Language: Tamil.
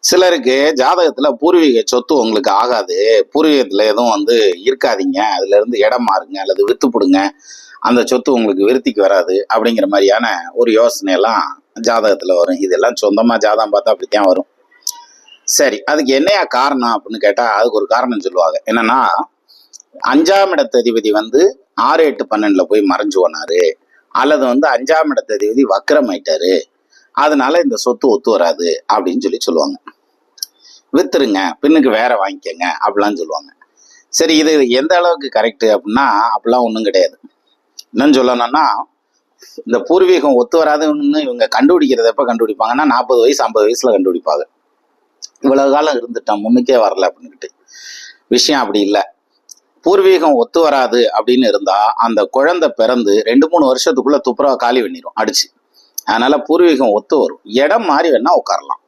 சிலருக்கு ஜாதகத்துல பூர்வீக சொத்து உங்களுக்கு ஆகாது. பூர்வீகத்துல எதுவும் வந்து இருக்காதீங்க. அதுல இருந்து இடம் மாறுங்க அல்லது வித்து போடுங்க. அந்த சொத்து உங்களுக்கு விருத்திக்கு வராது அப்படிங்கிற மாதிரியான ஒரு யோசனை எல்லாம் ஜாதகத்துல வரும். இதெல்லாம் சொந்தமா ஜாதகம் பார்த்தா அப்படித்தான் வரும். சரி அதுக்கு என்னையா காரணம் அப்படின்னு கேட்டா அதுக்கு ஒரு காரணம் சொல்லுவாங்க. என்னன்னா அஞ்சாம் இடத்ததிபதி வந்து ஆறு எட்டு பன்னெண்டுல போய் மறைஞ்சு போனாரு. அல்லது வந்து அஞ்சாம் இடத்ததிபதி வக்கரமாயிட்டாரு அதனால இந்த சொத்து ஒத்து வராது அப்படின்னு சொல்லி சொல்லுவாங்க. வித்துருங்க பின்னுக்கு வேற வாங்கிக்கங்க அப்படிலாம் சொல்லுவாங்க. சரி இது எந்த அளவுக்கு கரெக்ட் அப்படின்னா அப்படிலாம் ஒன்றும் கிடையாது. இன்னும் சொல்லணும்னா இந்த பூர்வீகம் ஒத்து வராதுன்னு இவங்க கண்டுபிடிக்கிறத எப்போ கண்டுபிடிப்பாங்கன்னா நாற்பது வயசு ஐம்பது வயசுல கண்டுபிடிப்பாங்க. இவ்வளவு காலம் இருந்துட்டான் முன்னுக்கே வரல அப்படின்னுட்டு. விஷயம் அப்படி இல்லை. பூர்வீகம் ஒத்து வராது அப்படின்னு இருந்தா அந்த குழந்தை பிறந்து ரெண்டு மூணு வருஷத்துக்குள்ள துப்புரவா காலி பண்ணிடும் அடிச்சு. அதனால பூர்வீகம் ஒத்து வரும். இடம் மாறி வேணா உட்காரலாம்.